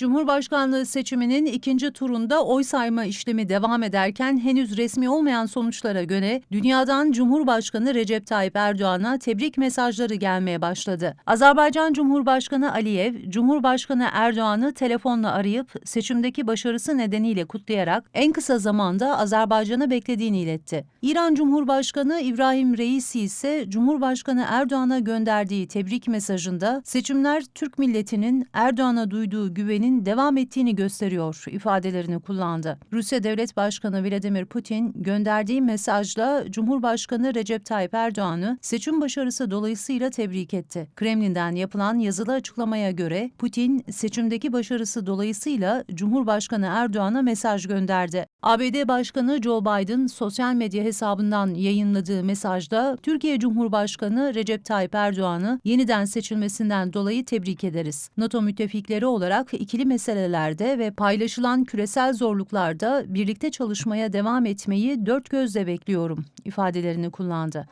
Cumhurbaşkanlığı seçiminin ikinci turunda oy sayma işlemi devam ederken henüz resmi olmayan sonuçlara göre dünyadan Cumhurbaşkanı Recep Tayyip Erdoğan'a tebrik mesajları gelmeye başladı. Azerbaycan Cumhurbaşkanı Aliyev, Cumhurbaşkanı Erdoğan'ı telefonla arayıp seçimdeki başarısı nedeniyle kutlayarak en kısa zamanda Azerbaycan'ı beklediğini iletti. İran Cumhurbaşkanı İbrahim Reisi ise Cumhurbaşkanı Erdoğan'a gönderdiği tebrik mesajında seçimler Türk milletinin Erdoğan'a duyduğu güvenin devam ettiğini gösteriyor ifadelerini kullandı. Rusya Devlet Başkanı Vladimir Putin gönderdiği mesajla Cumhurbaşkanı Recep Tayyip Erdoğan'ı seçim başarısı dolayısıyla tebrik etti. Kremlin'den yapılan yazılı açıklamaya göre Putin seçimdeki başarısı dolayısıyla Cumhurbaşkanı Erdoğan'a mesaj gönderdi. ABD Başkanı Joe Biden sosyal medya hesabından yayınladığı mesajda Türkiye Cumhurbaşkanı Recep Tayyip Erdoğan'ı yeniden seçilmesinden dolayı tebrik ederiz. NATO müttefikleri olarak ikili meselelerde ve paylaşılan küresel zorluklarda birlikte çalışmaya devam etmeyi dört gözle bekliyorum ifadelerini kullandı.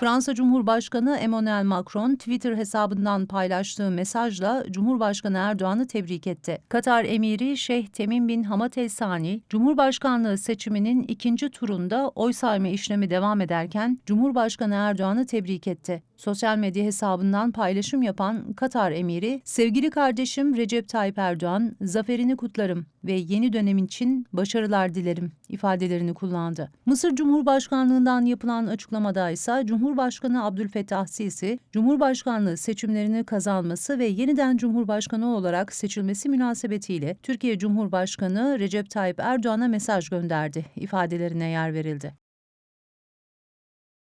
Fransa Cumhurbaşkanı Emmanuel Macron Twitter hesabından paylaştığı mesajla Cumhurbaşkanı Erdoğan'ı tebrik etti. Katar emiri Şeyh Temim bin Hamad El Sani, Cumhurbaşkanlığı seçiminin ikinci turunda oy sayma işlemi devam ederken Cumhurbaşkanı Erdoğan'ı tebrik etti. Sosyal medya hesabından paylaşım yapan Katar emiri, sevgili kardeşim Recep Tayyip Erdoğan, zaferini kutlarım ve yeni dönem için başarılar dilerim ifadelerini kullandı. Mısır Cumhurbaşkanlığından yapılan açıklamada ise Cumhurbaşkanı Abdülfettah Sisi, Cumhurbaşkanlığı seçimlerini kazanması ve yeniden Cumhurbaşkanı olarak seçilmesi münasebetiyle Türkiye Cumhurbaşkanı Recep Tayyip Erdoğan'a mesaj gönderdi ifadelerine yer verildi.